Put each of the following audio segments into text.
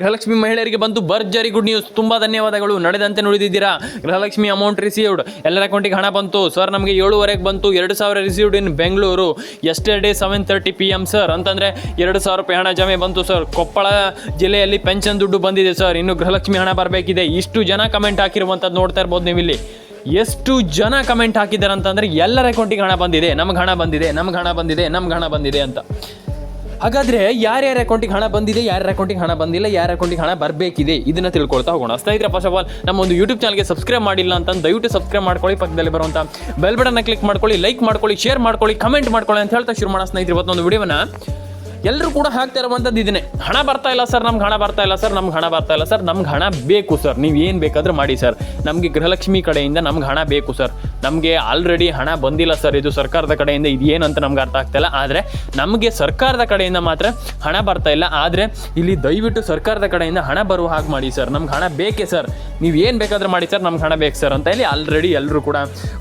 ಗೃಹಲಕ್ಷ್ಮಿ ಮಹಿಳೆಯರಿಗೆ ಬಂತು ಭರ್ಜರಿ ಗುಡ್ ನ್ಯೂಸ್. ತುಂಬ ಧನ್ಯವಾದಗಳು. ನಡೆದಂತೆ ನುಡಿದಿದ್ದೀರಾ? ಗೃಹಲಕ್ಷ್ಮಿ ಅಮೌಂಟ್ ರಿಸೀವ್ಡ್ ಎಲ್ಲರ ಅಕೌಂಟಿಗೆ ಹಣ ಬಂತು. ಸರ್ ನಮಗೆ ಏಳುವರೆಗೆ ಬಂತು. ಎರಡು ಸಾವಿರ received in Bengaluru yesterday seven thirty P M sir ಅಂತಂದರೆ ಎರಡು ಸಾವಿರ ರೂಪಾಯಿ ಹಣ ಜಮೆ ಬಂತು ಸರ್ ಕೊಪ್ಪಳ ಜಿಲ್ಲೆಯಲ್ಲಿ ಪೆನ್ಷನ್ ದುಡ್ಡು ಬಂದಿದೆ ಸರ್ ಇನ್ನು ಗೃಹಲಕ್ಷ್ಮಿ ಹಣ ಬರಬೇಕಿದೆ. ಇಷ್ಟು ಜನ ಕಮೆಂಟ್ ಹಾಕಿರುವಂಥದ್ದು ನೋಡ್ತಾ ಇರ್ಬೋದು ನೀವು ಇಲ್ಲಿ ಎಷ್ಟು ಜನ ಕಮೆಂಟ್ ಹಾಕಿದ್ದಾರೆ ಅಂತಂದರೆ ಎಲ್ಲರ ಅಕೌಂಟಿಗೆ ಹಣ ಬಂದಿದೆ. ನಮ್ಗೆ ಹಣ ಬಂದಿದೆ. ನಮ್ಗೆ ಹಣ ಬಂದಿದೆ. ನಮ್ಗೆ ಹಣ ಬಂದಿದೆ ಅಂತ. ಹಾಗಾದ್ರೆ ಯಾರ್ಯಾರ ಅಕೌಂಟಿಗೆ ಹಣ ಬಂದಿದೆ, ಯಾರ ಅಕೌಂಟಿಗೆ ಹಣ ಬಂದಿಲ್ಲ, ಯಾರ ಅಕೌಂಟಿಗೆ ಹಣ ಬರಬೇಕಿದೆ? ಇದನ್ನ ತಿಳ್ಕೊಳ್ತಾ ಹೋಗೋಣ. ಸ್ನೇಹಿತರೆ ಫಸ್ಟ್ ಆಫ್ ಆಲ್ ನಮ್ಮ ಒಂದು ಯೂಟ್ಯೂಬ್ ಚಾನಲ್ಗೆ ಸಬ್ಸ್ಕ್ರೈಬ್ ಮಾಡಿಲ್ಲ ಅಂತ ದಯವಿಟ್ಟು ಸಬ್ಸ್ಕ್ರೈಬ್ ಮಾಡ್ಕೊಳ್ಳಿ, ಪಕ್ಕದಲ್ಲಿ ಬರುವಂತ ಬೆಲ್ ಬಟನ್ ಕ್ಲಿಕ್ ಮಾಡ್ಕೊಳ್ಳಿ ಲೈಕ್ ಮಾಡ್ಕೊಳ್ಳಿ ಶೇರ್ ಮಾಡ್ಕೊಳ್ಳಿ ಕಮೆಂಟ್ ಮಾಡ್ಕೊಳ್ಳಿ ಅಂತ ಹೇಳ್ತಾ ಶುರು ಮಾಡೋಣ ಸ್ನೇಹಿತರೆ. ಇವತ್ತೊಂದು ವಿಡಿಯೋನ ಎಲ್ಲರೂ ಕೂಡ ಹಾಕ್ತಾ ಇರುವಂಥದ್ದು ಇದನ್ನೇ. ಹಣ ಬರ್ತಾ ಇಲ್ಲ ಸರ್, ನಮ್ಗೆ ಹಣ ಬರ್ತಾ ಇಲ್ಲ ಸರ್, ನಮ್ಗೆ ಹಣ ಬರ್ತಾ ಇಲ್ಲ ಸರ್, ನಮ್ಗೆ ಹಣ ಬೇಕು ಸರ್. ನೀವು ಏನು ಬೇಕಾದರೂ ಮಾಡಿ ಸರ್. ನಮಗೆ ಗೃಹಲಕ್ಷ್ಮಿ ಕಡೆಯಿಂದ ನಮ್ಗೆ ಹಣ ಬೇಕು ಸರ್. ನಮಗೆ ಆಲ್ರೆಡಿ ಹಣ ಬಂದಿಲ್ಲ ಸರ್, ಇದು ಸರ್ಕಾರದ ಕಡೆಯಿಂದ, ಇದು ಏನಂತ ನಮ್ಗೆ ಅರ್ಥ ಆಗ್ತಾ ಇಲ್ಲ. ಆದರೆ ನಮಗೆ ಸರ್ಕಾರದ ಕಡೆಯಿಂದ ಮಾತ್ರ ಹಣ ಬರ್ತಾ ಇಲ್ಲ. ಆದರೆ ಇಲ್ಲಿ ದಯವಿಟ್ಟು ಸರ್ಕಾರದ ಕಡೆಯಿಂದ ಹಣ ಬರುವ ಹಾಗೆ ಮಾಡಿ ಸರ್. ನಮ್ಗೆ ಹಣ ಬೇಕೇ ಸರ್. ನೀವು ಏನು ಬೇಕಾದರೂ ಮಾಡಿ ಸರ್, ನಮ್ಗೆ ಹಣ ಬೇಕು ಸರ್ ಅಂತ ಹೇಳಿ ಆಲ್ರೆಡಿ ಎಲ್ಲರೂ ಕೂಡ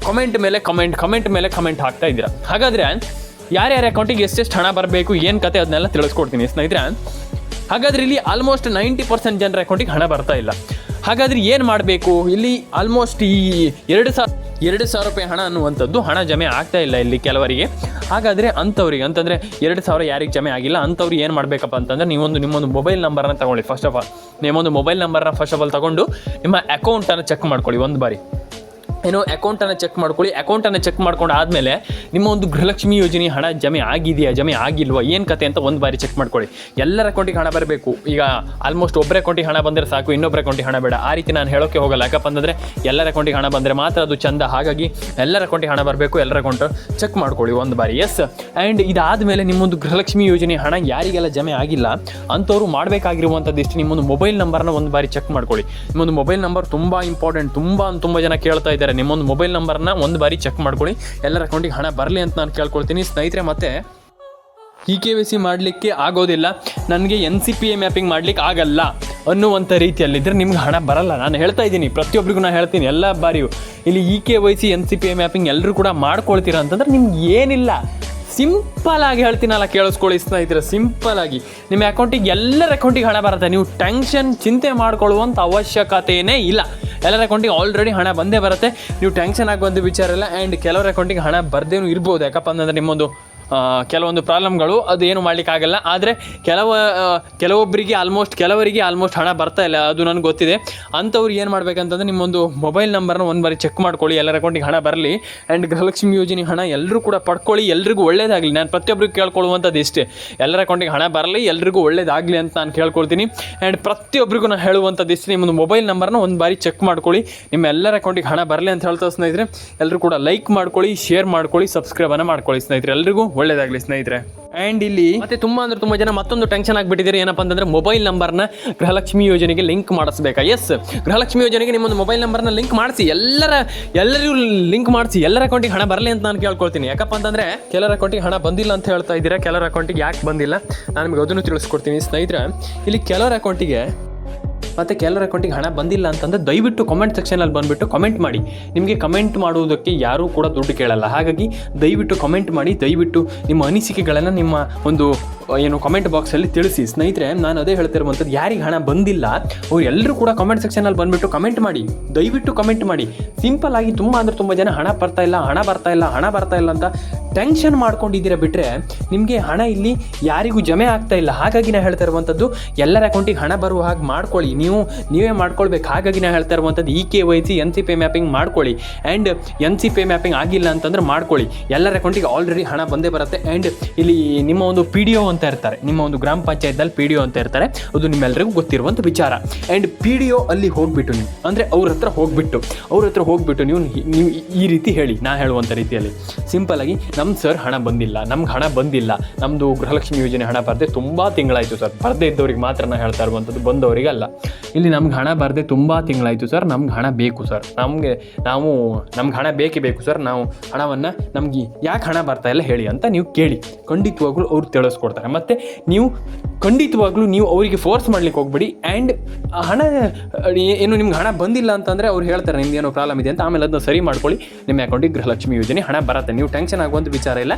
ಕಮೆಂಟ್ ಮೇಲೆ ಕಮೆಂಟ್ ಕಮೆಂಟ್ ಮೇಲೆ ಕಮೆಂಟ್ ಹಾಕ್ತಾ ಇದ್ದೀರಾ. ಹಾಗಾದರೆ ಯಾರ್ಯಾರ ಅಕೌಂಟಿಗೆ ಎಷ್ಟೆಷ್ಟು ಹಣ ಬರಬೇಕು, ಏನು ಕತೆ ಅದನ್ನೆಲ್ಲ ತಿಳಿಸ್ಕೊಡ್ತೀನಿ ಸ್ನೇಹಿತರೆ. ಹಾಗಾದ್ರೆ ಇಲ್ಲಿ ಆಲ್ಮೋಸ್ಟ್ ನೈಂಟಿ ಪರ್ಸೆಂಟ್ ಜನರ ಅಕೌಂಟಿಗೆ ಹಣ ಬರ್ತಾ ಇಲ್ಲ. ಹಾಗಾದ್ರೆ ಏನು ಮಾಡಬೇಕು? ಇಲ್ಲಿ ಆಲ್ಮೋಸ್ಟ್ ಈ ಎರಡು ಸಾವಿರ ಎರಡು ಸಾವಿರ ರೂಪಾಯಿ ಹಣ ಅನ್ನುವಂಥದ್ದು ಹಣ ಜಮೆ ಆಗ್ತಾ ಇಲ್ಲ ಇಲ್ಲಿ ಕೆಲವರಿಗೆ. ಹಾಗಾದರೆ ಅಂಥವ್ರಿಗೆ, ಅಂತಂದರೆ ಎರಡು ಸಾವಿರ ಯಾರಿಗೆ ಜಮೆ ಆಗಿಲ್ಲ, ಅಂಥವ್ರು ಏನು ಮಾಡಬೇಕಪ್ಪ ಅಂತಂದರೆ ನೀವೊಂದು ನಿಮ್ಮೊಂದು ಮೊಬೈಲ್ ನಂಬರನ್ನ ತಗೊಳ್ಳಿ ಫಸ್ಟ್ ಆಫ್ ಆಲ್ ನಿಮ್ಮೊಂದು ಮೊಬೈಲ್ ನಂಬರನ್ನ ಫಸ್ಟ್ ಆಫ್ ಆಲ್ ತಗೊಂಡು ನಿಮ್ಮ ಅಕೌಂಟನ್ನು ಚೆಕ್ ಮಾಡ್ಕೊಳ್ಳಿ ಒಂದು ಬಾರಿ. ಏನೋ ಅಕೌಂಟನ್ನು ಚೆಕ್ ಮಾಡ್ಕೊಳ್ಳಿ. ಅಕೌಂಟನ್ನು ಚೆಕ್ ಮಾಡ್ಕೊಂಡು ಆದಮೇಲೆ ನಿಮ್ಮ ಒಂದು ಗೃಹಲಕ್ಷ್ಮಿ ಯೋಜನೆ ಹಣ ಜಮೆ ಆಗಿದೆಯಾ, ಜಮೆ ಆಗಿಲ್ವಾ, ಏನು ಕತೆ ಅಂತ ಒಂದು ಬಾರಿ ಚೆಕ್ ಮಾಡ್ಕೊಳ್ಳಿ. ಎಲ್ಲರ ಅಕೌಂಟಿಗೆ ಹಣ ಬರಬೇಕು. ಈಗ ಆಲ್ಮೋಸ್ಟ್ ಒಬ್ಬರ ಅಕೌಂಟಿಗೆ ಹಣ ಬಂದರೆ ಸಾಕು ಇನ್ನೊಬ್ಬರ ಅಕೌಂಟಿಗೆ ಹಣ ಬೇಡ. ಆ ರೀತಿ ನಾನು ಹೇಳೋಕ್ಕೆ ಹೋಗಲ್ಲ. ಯಾಕಪ್ಪ ಅಂತಂದರೆ ಎಲ್ಲರ ಅಕೌಂಟಿಗೆ ಹಣ ಬಂದರೆ ಮಾತ್ರ ಅದು ಚಂದ. ಹಾಗಾಗಿ ಎಲ್ಲರ ಅಕೌಂಟಿಗೆ ಹಣ ಬರಬೇಕು, ಎಲ್ಲರ ಅಕೌಂಟ್ ಚೆಕ್ ಮಾಡ್ಕೊಳ್ಳಿ ಒಂದು ಬಾರಿ. ಎಸ್ ಆ್ಯಂಡ್ ಇದಾದಮೇಲೆ ನಿಮ್ಮೊಂದು ಗೃಹಲಕ್ಷ್ಮಿ ಯೋಜನೆ ಹಣ ಯಾರಿಗೆಲ್ಲ ಜಮೆ ಆಗಿಲ್ಲ, ಅಂಥವ್ರು ಮಾಡಬೇಕಾಗಿರುವಂಥದ್ದು ಇಷ್ಟು. ನಿಮ್ಮೊಂದು ಮೊಬೈಲ್ ನಂಬರ್ನ ಒಂದು ಬಾರಿ ಚೆಕ್ ಮಾಡ್ಕೊಳ್ಳಿ. ನಿಮ್ಮೊಂದು ಮೊಬೈಲ್ ನಂಬರ್ ತುಂಬ ಇಂಪಾರ್ಟೆಂಟ್ ತುಂಬ ತುಂಬ ಜನ ಕೇಳ್ತಾ ಇದ್ದಾರೆ. ನಿಮ್ಮೊಂದು ಮೊಬೈಲ್ ನಂಬರ್ನ ಒಂದು ಬಾರಿ ಚೆಕ್ ಮಾಡ್ಕೊಳ್ಳಿ. ಎಲ್ಲರ ಅಕೌಂಟಿಗೆ ಹಣ ಬರಲಿ ಅಂತ ನಾನು ಕೇಳ್ಕೊಳ್ತೀನಿ. ಸ್ನೇಹಿತರೆ, ಮತ್ತೆ ಇ ಕೆ ವಿ ಸಿ ಮಾಡಲಿಕ್ಕೆ ಆಗೋದಿಲ್ಲ. ನನಗೆ N C P A mapping ಮಾಡ್ಲಿಕ್ಕೆ ಆಗಲ್ಲ ಅನ್ನುವಂಥ ರೀತಿಯಲ್ಲಿದ್ದರೆ ನಿಮ್ಗೆ ಹಣ ಬರಲ್ಲ. ನಾನು ಹೇಳ್ತಾ ಇದ್ದೀನಿ ಪ್ರತಿಯೊಬ್ಬರಿಗೂ ನಾನು ಹೇಳ್ತೀನಿ, ಎಲ್ಲ ಬಾರಿಯೂ. ಇಲ್ಲಿ E K Y C N C P A mapping ಎಲ್ಲರೂ ಕೂಡ ಮಾಡ್ಕೊಳ್ತೀರಾ ಅಂತಂದ್ರೆ ನಿಮ್ಗೆ ಏನಿಲ್ಲ. ಸಿಂಪಲ್ ಆಗಿ ಹೇಳ್ತೀನಲ್ಲ ಕೇಳಿಸ್ಕೊಳ್ಳಿ ಸ್ನೇಹಿತರೆ, ಸಿಂಪಲ್ ಆಗಿ. ನಿಮ್ಮ ಅಕೌಂಟಿಗೆ ಎಲ್ಲರ ಅಕೌಂಟಿಗೆ ಹಣ ಬರುತ್ತೆ. ನೀವು ಟೆನ್ಷನ್ ಚಿಂತೆ ಮಾಡ್ಕೊಳ್ಳುವಂಥ ಅವಶ್ಯಕತೆಯೇ ಇಲ್ಲ. ಎಲ್ಲರ ಅಕೌಂಟಿಗೆ ಆಲ್ರೆಡಿ ಹಣ ಬಂದೇ ಬರುತ್ತೆ. ನೀವು ಟೆನ್ಷನ್ ಆಗಿ ಬಂದು ವಿಚಾರ ಇಲ್ಲ. ಆ್ಯಂಡ್ ಕೆಲವರ ಅಕೌಂಟಿಗೆ ಹಣ ಬರ್ದೇನೂ ಇರ್ಬೋದು. ಯಾಕಪ್ಪ ಅಂತಂದರೆ ನಿಮ್ಮೊಂದು ಕೆಲವೊಂದು ಪ್ರಾಬ್ಲಮ್ಗಳು ಅದು ಏನು ಮಾಡಲಿಕ್ಕಾಗಲ್ಲ. ಆದರೆ ಕೆಲವು ಕೆಲವೊಬ್ಬರಿಗೆ ಆಲ್ಮೋಸ್ಟ್ ಕೆಲವರಿಗೆ ಆಲ್ಮೋಸ್ಟ್ ಹಣ ಬರ್ತಾ ಇಲ್ಲ, ಅದು ನನಗೆ ಗೊತ್ತಿದೆ. ಅಂಥವ್ರು ಏನು ಮಾಡಬೇಕಂತಂದ್ರೆ ನಿಮ್ಮೊಂದು ಮೊಬೈಲ್ ನಂಬರ್ನ ಒಂದು ಬಾರಿ ಚೆಕ್ ಮಾಡ್ಕೊಳ್ಳಿ, ಎಲ್ಲರ ಅಕೌಂಟಿಗೆ ಹಣ ಬರಲಿ. ಆ್ಯಂಡ್ ಗೃಹಲಕ್ಷ್ಮಿ ಯೋಜನೆ ಹಣ ಎಲ್ಲರೂ ಕೂಡ ಪಡ್ಕೊಳ್ಳಿ, ಎಲ್ರಿಗೂ ಒಳ್ಳೇದಾಗಲಿ. ನಾನು ಪ್ರತಿಯೊಬ್ಬರಿಗೆ ಕೇಳ್ಕೊಳ್ಳುವಂಥದ್ದು ಇಷ್ಟೇ. ಎಲ್ಲರ ಅಕೌಂಟಿಗೆ ಹಣ ಬರಲಿ, ಎಲ್ರಿಗೂ ಒಳ್ಳೇದಾಗಲಿ ಅಂತ ನಾನು ಕೇಳ್ಕೊಳ್ತೀನಿ. ಆ್ಯಂಡ್ ಪ್ರತಿಯೊಬ್ಬರಿಗೂ ನಾನು ಹೇಳುವಂಥದ್ದು ಇಷ್ಟೇ, ನಿಮ್ಮೊಂದು ಮೊಬೈಲ್ ನಂಬರ್ನ ಒಂದು ಬಾರಿ ಚೆಕ್ ಮಾಡ್ಕೊಳ್ಳಿ. ನಿಮ್ಮ ಎಲ್ಲರ ಅಕೌಂಟಿಗೆ ಹಣ ಬರಲಿ ಅಂತ ಹೇಳ್ತಾ ಸ್ನೇಹಿತರೆ ಎಲ್ಲರೂ ಕೂಡ ಲೈಕ್ ಮಾಡ್ಕೊಳ್ಳಿ ಶೇರ್ ಮಾಡ್ಕೊಳ್ಳಿ ಸಬ್ಸ್ಕ್ರೈಬನ್ನು ಮಾಡ್ಕೊಳ್ಳಿ ಸ್ನೇಹಿತರೆ. ಎಲ್ರಿಗೂ ಒಳ್ಳೇದಾಗಲಿ ಸ್ನೇಹಿತರೆ. ಆ್ಯಂಡ್ ಇಲ್ಲಿ ಮತ್ತೆ ತುಂಬ ಅಂದ್ರೆ ತುಂಬ ಜನ ಮತ್ತೊಂದು ಟೆನ್ಷನ್ ಆಗಿಬಿಟ್ಟಿದ್ದಾರೆ. ಏನಪ್ಪ ಅಂತಂದ್ರೆ ಮೊಬೈಲ್ ನಂಬರ್ನ ಗೃಹಲಕ್ಷ್ಮಿ ಯೋಜನೆಗೆ ಲಿಂಕ್ ಮಾಡಿಸ್ಬೇಕಾ? ಎಸ್ ಗೃಹಲಕ್ಷ್ಮಿ ಯೋಜನೆಗೆ ನಿಮ್ಮೊಂದು ಮೊಬೈಲ್ ನಂಬರ್ನ ಲಿಂಕ್ ಮಾಡಿಸಿ. ಎಲ್ಲರ ಎಲ್ಲರಿಗೂ ಲಿಂಕ್ ಮಾಡಿಸಿ. ಎಲ್ಲರ ಅಕೌಂಟಿಗೆ ಹಣ ಬರಲಿ ಅಂತ ನಾನು ಕೇಳ್ಕೊಳ್ತೀನಿ. ಯಾಕಪ್ಪ ಅಂತಂದ್ರೆ ಕೆಲರ ಅಕೌಂಟಿಗೆ ಹಣ ಬಂದಿಲ್ಲ ಅಂತ ಹೇಳ್ತಾ ಇದ್ದೀರಾ? ಕೆಲರ ಅಕೌಂಟಿಗೆ ಯಾಕೆ ಬಂದಿಲ್ಲ? ನಾನು ನಿಮಗೆ ಅದನ್ನು ತಿಳಿಸ್ಕೊಡ್ತೀನಿ ಸ್ನೇಹಿತರೆ. ಇಲ್ಲಿ ಕೆಲವರ ಅಕೌಂಟಿಗೆ ಮತ್ತು ಕೆಲವರ ಅಕೌಂಟಿಗೆ ಹಣ ಬಂದಿಲ್ಲ ಅಂತಂದರೆ ದಯವಿಟ್ಟು ಕಮೆಂಟ್ ಸೆಕ್ಷನಲ್ಲಿ ಬಂದುಬಿಟ್ಟು ಕಮೆಂಟ್ ಮಾಡಿ. ನಿಮಗೆ ಕಮೆಂಟ್ ಮಾಡುವುದಕ್ಕೆ ಯಾರೂ ಕೂಡ ದುಡ್ಡು ಕೇಳಲ್ಲ. ಹಾಗಾಗಿ ದಯವಿಟ್ಟು ಕಮೆಂಟ್ ಮಾಡಿ, ದಯವಿಟ್ಟು ನಿಮ್ಮ ಅನಿಸಿಕೆಗಳನ್ನು ನಿಮ್ಮ ಒಂದು ಏನು ಕಮೆಂಟ್ ಬಾಕ್ಸಲ್ಲಿ ತಿಳಿಸಿ. ಸ್ನೇಹಿತರೆ, ನಾನು ಅದೇ ಹೇಳ್ತಿರುವಂಥದ್ದು, ಯಾರಿಗೆ ಹಣ ಬಂದಿಲ್ಲ ಅವ್ರು ಎಲ್ಲರೂ ಕೂಡ ಕಮೆಂಟ್ ಸೆಕ್ಷನಲ್ಲಿ ಬಂದುಬಿಟ್ಟು ಕಮೆಂಟ್ ಮಾಡಿ. ದಯವಿಟ್ಟು ಕಮೆಂಟ್ ಮಾಡಿ. ಸಿಂಪಲ್ ಆಗಿ ತುಂಬ ಅಂದರೆ ತುಂಬ ಜನ ಹಣ ಬರ್ತಾ ಇಲ್ಲ, ಹಣ ಬರ್ತಾ ಇಲ್ಲ, ಹಣ ಬರ್ತಾ ಇಲ್ಲ ಅಂತ ಟೆನ್ಷನ್ ಮಾಡ್ಕೊಂಡಿದ್ದೀರ ಬಿಟ್ಟರೆ ನಿಮಗೆ ಹಣ ಇಲ್ಲಿ ಯಾರಿಗೂ ಜಮೆ ಆಗ್ತಾ ಇಲ್ಲ. ಹಾಗಾಗಿ ನಾ ಹೇಳ್ತಾ ಇರುವಂಥದ್ದು, ಎಲ್ಲರ ಅಕೌಂಟಿಗೆ ಹಣ ಬರುವ ಹಾಗೆ ಮಾಡ್ಕೊಳ್ಳಿ. ನೀವು, ನೀವೇ ಮಾಡ್ಕೊಳ್ಬೇಕು. ಹಾಗಾಗಿ ನಾ ಹೇಳ್ತಾ ಇರುವಂಥದ್ದು E K Y C, N C pay mapping ಮಾಡ್ಕೊಳ್ಳಿ. And N C pay mapping ಆಗಿಲ್ಲ ಅಂತಂದ್ರೆ ಮಾಡ್ಕೊಳ್ಳಿ. ಎಲ್ಲರ ಅಕೌಂಟಿಗೆ ಆಲ್ರೆಡಿ ಹಣ ಬಂದೇ ಬರುತ್ತೆ. ಆ್ಯಂಡ್ ಇಲ್ಲಿ ನಿಮ್ಮ ಒಂದು ಪಿ ಡಿ ಒ ಅಂತ ಇರ್ತಾರೆ, ನಿಮ್ಮ ಒಂದು ಗ್ರಾಮ ಪಂಚಾಯತ್ನಲ್ಲಿ ಪಿ ಡಿ ಒ ಅಂತ ಇರ್ತಾರೆ, ಅದು ನಿಮ್ಮೆಲ್ಲರಿಗೂ ಗೊತ್ತಿರುವಂಥ ವಿಚಾರ. ಆ್ಯಂಡ್ ಪಿ ಡಿ ಒ ಅಲ್ಲಿ ಹೋಗ್ಬಿಟ್ಟು ನೀವು, ಅಂದರೆ ಅವ್ರ ಹತ್ರ ಹೋಗ್ಬಿಟ್ಟು, ಅವ್ರ ಹತ್ರ ಹೋಗ್ಬಿಟ್ಟು ನೀವು ನೀವು ಈ ರೀತಿ ಹೇಳಿ, ನಾ ಹೇಳುವಂಥ ರೀತಿಯಲ್ಲಿ. ಸಿಂಪಲ್ ಆಗಿ ನಮ್ಮ ಸರ್ ಹಣ ಬಂದಿಲ್ಲ, ನಮ್ಗೆ ಹಣ ಬಂದಿಲ್ಲ. ನಮ್ಮದು ಗೃಹಲಕ್ಷ್ಮಿ ಯೋಜನೆ ಹಣ ಬರದೆ ತುಂಬ ತಿಂಗಳಾಯಿತು ಸರ್. ಬರದೆ ಇದ್ದವ್ರಿಗೆ ಮಾತ್ರ ನಾನು ಹೇಳ್ತಾ ಇರುವಂಥದ್ದು ಬಂದವರಿಗೆ ಅಲ್ಲ ಇಲ್ಲಿ ನಮ್ಗೆ ಹಣ ಬರದೆ ತುಂಬ ತಿಂಗಳಾಯಿತು ಸರ್. ನಮ್ಗೆ ಹಣ ಬೇಕು ಸರ್. ನಮಗೆ ನಾವು, ನಮ್ಗೆ ಹಣ ಬೇಕೇ ಬೇಕು ಸರ್. ನಾವು ಹಣವನ್ನು ನಮಗೆ ಯಾಕೆ ಹಣ ಬರ್ತಾ ಇಲ್ಲ ಹೇಳಿ ಅಂತ ನೀವು ಕೇಳಿ. ಖಂಡಿತವಾಗ್ಲೂ ಅವ್ರು ತಿಳಿಸ್ಕೊಡ್ತಾರೆ. ಮತ್ತು ನೀವು ಖಂಡಿತವಾಗ್ಲೂ ನೀವು ಅವರಿಗೆ ಫೋರ್ಸ್ ಮಾಡ್ಲಿಕ್ಕೆ ಹೋಗ್ಬೇಡಿ. ಆ್ಯಂಡ್ ಹಣ ಏನು ನಿಮ್ಗೆ ಹಣ ಬಂದಿಲ್ಲ ಅಂತಂದರೆ ಅವ್ರು ಹೇಳ್ತಾರೆ ನಿಮ್ದು ಏನೋ ಪ್ರಾಬ್ಲಮ್ ಇದೆ ಅಂತ. ಆಮೇಲೆ ಅದನ್ನ ಸರಿ ಮಾಡ್ಕೊಳ್ಳಿ. ನಿಮ್ಮ ಅಕೌಂಟಿಗೆ ಗೃಹಲಕ್ಷ್ಮಿ ಯೋಜನೆ ಹಣ ಬರುತ್ತೆ. ನೀವು ಟೆನ್ಷನ್ ಆಗುವಂಥ ವಿಚಾರ ಇಲ್ಲ.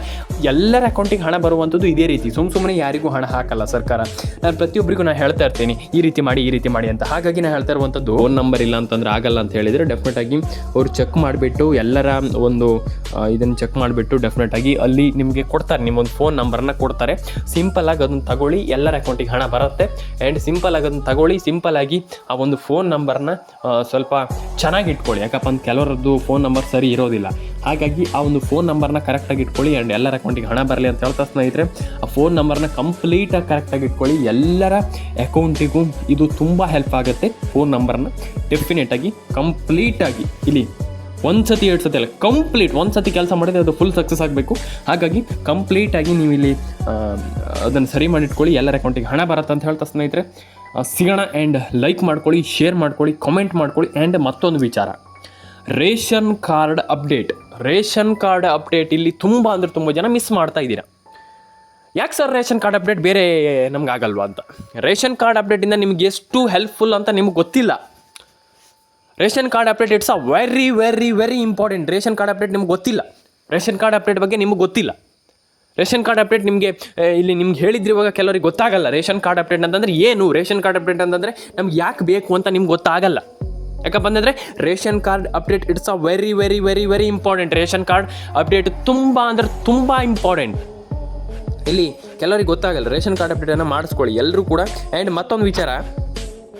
ಎಲ್ಲರ ಅಕೌಂಟಿಗೆ ಹಣ ಬರುವಂಥದ್ದು ಇದೇ ರೀತಿ. ಸುಮ್ ಸುಮ್ಮನೆ ಯಾರಿಗೂ ಹಣ ಹಾಕಲ್ಲ ಸರ್ಕಾರ. ನಾನು ಪ್ರತಿಯೊಬ್ಬರಿಗೂ ನಾನು ಹೇಳ್ತಾ ಇರ್ತೀನಿ, ಈ ರೀತಿ ಮಾಡಿ, ಈ ರೀತಿ ಮಾಡಿ ಅಂತ. ಹಾಗಾಗಿ ನಾನು ಹೇಳ್ತಾ ಇರುವಂಥದ್ದು ಫೋನ್ ನಂಬರ್ ಇಲ್ಲ ಅಂತಂದ್ರೆ ಆಗಲ್ಲ ಅಂತ ಹೇಳಿದರೆ ಡೆಫಿನೆಟ್ ಆಗಿ ಅವರು ಚೆಕ್ ಮಾಡಿಬಿಟ್ಟು ಎಲ್ಲರ ಒಂದು ಇದನ್ನು ಚೆಕ್ ಮಾಡಿಬಿಟ್ಟು ಡೆಫಿನೆಟ್ ಆಗಿ ಅಲ್ಲಿ ನಿಮಗೆ ಕೊಡ್ತಾರೆ. ನಿಮ್ಮೊಂದು ಫೋನ್ ನಂಬರನ್ನ ಕೊಡ್ತಾರೆ. ಸಿಂಪಲ್ ಆಗಿ ಅದನ್ನು ತಗೊಳ್ಳಿ, ಎಲ್ಲರ ಅಕೌಂಟಿಗೆ ಹಣ ಬರುತ್ತೆ. ಆ್ಯಂಡ್ ಸಿಂಪಲ್ ಆಗಿ ಅದನ್ನು ತಗೊಳ್ಳಿ ಸಿಂಪಲ್ ಆಗಿ ಆ ಒಂದು ಫೋನ್ ನಂಬರ್ನ ಸ್ವಲ್ಪ ಚೆನ್ನಾಗಿ ಇಟ್ಕೊಳ್ಳಿ. ಯಾಕಪ್ಪ ಅಂತ ಕೆಲವರದ್ದು ಫೋನ್ ನಂಬರ್ ಸರಿ ಇರೋದಿಲ್ಲ. ಹಾಗಾಗಿ ಆ ಒಂದು ಫೋನ್ ನಂಬರ್ನ ಕರೆಕ್ಟಾಗಿ ಇಟ್ಕೊಳ್ಳಿ ಆ್ಯಂಡ್ ಎಲ್ಲರ ಅಕೌಂಟಿಗೆ ಹಣ ಬರಲಿ ಅಂತ ಹೇಳ್ತಾ ಸ್ನೇಹಿತರೆ, ಆ ಫೋನ್ ನಂಬರ್ನ ಕಂಪ್ಲೀಟಾಗಿ ಕರೆಕ್ಟಾಗಿ ಇಟ್ಕೊಳ್ಳಿ, ಎಲ್ಲರ ಅಕೌಂಟಿಗೂ ಇದು ತುಂಬ ಹೆಲ್ಪ್ ಆಗುತ್ತೆ. ಫೋನ್ ನಂಬರ್ನ ಡೆಫಿನೆಟಾಗಿ ಕಂಪ್ಲೀಟಾಗಿ ಇಲ್ಲಿ ಒಂದು ಸತಿ, ಎರಡು ಸತಿ ಅಲ್ಲ ಕಂಪ್ಲೀಟ್ ಒಂದು ಸತಿ ಕೆಲಸ ಮಾಡಿದ್ರೆ ಅದು ಫುಲ್ ಸಕ್ಸಸ್ ಆಗಬೇಕು. ಹಾಗಾಗಿ ಕಂಪ್ಲೀಟಾಗಿ ನೀವು ಇಲ್ಲಿ ಅದನ್ನು ಸರಿ ಮಾಡಿಟ್ಕೊಳ್ಳಿ ಎಲ್ಲರ ಅಕೌಂಟಿಗೆ ಹಣ ಬರುತ್ತೆ ಅಂತ ಹೇಳ್ತಾ ಸ್ನೇಹಿತರೆ. ಸಿಗೋಣ ಆ್ಯಂಡ್ ಲೈಕ್ ಮಾಡ್ಕೊಳ್ಳಿ ಶೇರ್ ಮಾಡ್ಕೊಳ್ಳಿ ಕಾಮೆಂಟ್ ಮಾಡ್ಕೊಳ್ಳಿ ಆ್ಯಂಡ್ ಮತ್ತೊಂದು ವಿಚಾರ. Ration card update ration card update ಇಲ್ಲಿ ತುಂಬ ಅಂದರೆ ತುಂಬ ಜನ ಮಿಸ್ ಮಾಡ್ತಾ ಇದ್ದೀರಾ ಯಾಕೆ ಸರ್ ರೇಷನ್ ಕಾರ್ಡ್ ಅಪ್ಡೇಟ್ ಬೇರೆ ನಮ್ಗೆ ಆಗಲ್ವಾ ಅಂತ ರೇಷನ್ ಕಾರ್ಡ್ ಅಪ್ಡೇಟಿಂದ ನಿಮ್ಗೆ ಎಷ್ಟು ಹೆಲ್ಪ್ಫುಲ್ ಅಂತ ನಿಮ್ಗೆ ಗೊತ್ತಿಲ್ಲ ration card update it's a very very very important ration card update ನಿಮ್ಗೆ ಗೊತ್ತಿಲ್ಲ ರೇಷನ್ ಕಾರ್ಡ್ ಅಪ್ಡೇಟ್ ಬಗ್ಗೆ ನಿಮ್ಗೆ ಗೊತ್ತಿಲ್ಲ ರೇಷನ್ ಕಾರ್ಡ್ ಅಪ್ಡೇಟ್ ನಿಮಗೆ ಇಲ್ಲಿ ನಿಮ್ಗೆ ಹೇಳಿದ್ರೆ ಇವಾಗ ಕೆಲವರಿಗೆ ಗೊತ್ತಾಗಲ್ಲ ರೇಷನ್ ಕಾರ್ಡ್ ಅಪ್ಡೇಟ್ ಅಂತಂದ್ರೆ ಏನು ರೇಷನ್ ಕಾರ್ಡ್ ಅಪ್ಡೇಟ್ ಅಂತಂದರೆ ನಮ್ಗೆ ಯಾಕೆ ಬೇಕು ಅಂತ ನಿಮ್ಗೆ ಗೊತ್ತಾಗಲ್ಲ ಯಾಕಪ್ಪ ಅಂತಂದರೆ ration card update it's a very very very very important ration card update ತುಂಬ ಅಂದ್ರೆ ತುಂಬ ಇಂಪಾರ್ಟೆಂಟ್ ಇಲ್ಲಿ ಕೆಲವರಿಗೆ ಗೊತ್ತಾಗಲ್ಲ, ರೇಷನ್ ಕಾರ್ಡ್ ಅಪ್ಡೇಟನ್ನು ಮಾಡಿಸ್ಕೊಳ್ಳಿ. ಎಲ್ಲರೂ ಕೂಡ ಆ್ಯಂಡ್ ಮತ್ತೊಂದು ವಿಚಾರ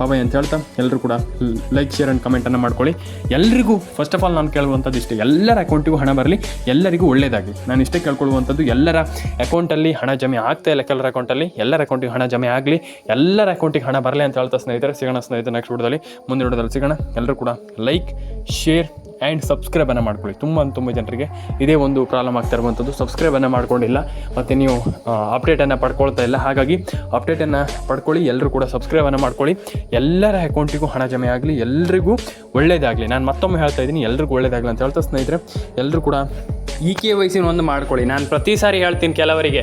ಬಾಬಾಯ್ ಅಂತ ಹೇಳ್ತಾ ಎಲ್ಲರೂ ಕೂಡ ಲೈಕ್ ಶೇರ್ ಆ್ಯಂಡ್ ಕಮೆಂಟನ್ನು ಮಾಡ್ಕೊಳ್ಳಿ. ಎಲ್ಲರಿಗೂ ಫಸ್ಟ್ ಆಫ್ ಆಲ್ ನಾನು ಕೇಳುವಂಥದ್ದು ಇಷ್ಟೇ. ಎಲ್ಲರ ಅಕೌಂಟಿಗೂ ಹಣ ಬರಲಿ. ಎಲ್ಲರಿಗೂ ಒಳ್ಳೆಯದಾಗಿ ನಾನು ಇಷ್ಟೇ ಕೇಳ್ಕೊಳ್ಳುವಂಥದ್ದು ಎಲ್ಲರ ಅಕೌಂಟಲ್ಲಿ ಹಣ ಜಮೆ ಆಗ್ತಾ ಇಲ್ಲ ಕೆಲವರ ಅಕೌಂಟಲ್ಲಿ ಎಲ್ಲರ ಅಕೌಂಟಿಗೆ ಹಣ ಜಮೆ ಆಗಲಿ. ಎಲ್ಲರ ಅಕೌಂಟಿಗೆ ಹಣ ಬರಲಿ ಅಂತ ಹೇಳ್ತಾ ಸ್ನೇಹಿತರೆ. ಸಿಗೋಣ ಸ್ನೇಹಿತರೆ ನೆಕ್ಸ್ಟ್ ವಿಡಿಯೋದಲ್ಲಿ. ಮುಂದಿನ ವಿಡಿಯೋದಲ್ಲಿ ಸಿಗೋಣ. ಎಲ್ಲರೂ ಕೂಡ ಲೈಕ್ ಶೇರ್ ಆ್ಯಂಡ್ ಸಬ್ಸ್ಕ್ರೈಬನ್ನು ಮಾಡ್ಕೊಳ್ಳಿ. ತುಂಬ ತುಂಬ ಜನರಿಗೆ ಇದೇ ಒಂದು ಪ್ರಾಬ್ಲಮ್ ಆಗ್ತಾ ಇರುವಂಥದ್ದು ಸಬ್ಸ್ಕ್ರೈಬನ್ನು ಮಾಡ್ಕೊಂಡಿಲ್ಲ, ಮತ್ತು ನೀವು ಅಪ್ಡೇಟನ್ನು ಪಡ್ಕೊಳ್ತಾ ಇಲ್ಲ. ಹಾಗಾಗಿ ಅಪ್ಡೇಟನ್ನು ಪಡ್ಕೊಳ್ಳಿ ಎಲ್ಲರೂ ಕೂಡ ಸಬ್ಸ್ಕ್ರೈಬನ್ನು ಮಾಡ್ಕೊಳ್ಳಿ. ಎಲ್ಲರ ಅಕೌಂಟಿಗೂ ಹಣ ಜಮೆ ಆಗಲಿ, ಎಲ್ರಿಗೂ ಒಳ್ಳೇದಾಗಲಿ. ನಾನು ಮತ್ತೊಮ್ಮೆ ಹೇಳ್ತಾ ಇದ್ದೀನಿ, ಎಲ್ರಿಗೂ ಒಳ್ಳೇದಾಗಲಿ ಅಂತ ಹೇಳ್ತಾ ಸ್ನೇಹಿತರೆ ಎಲ್ಲರೂ ಕೂಡ ಈ ಕೆ ವಯಸ್ಸಿನ ಒಂದು ಮಾಡ್ಕೊಳ್ಳಿ. ನಾನು ಪ್ರತಿ ಸಾರಿ ಹೇಳ್ತೀನಿ ಕೆಲವರಿಗೆ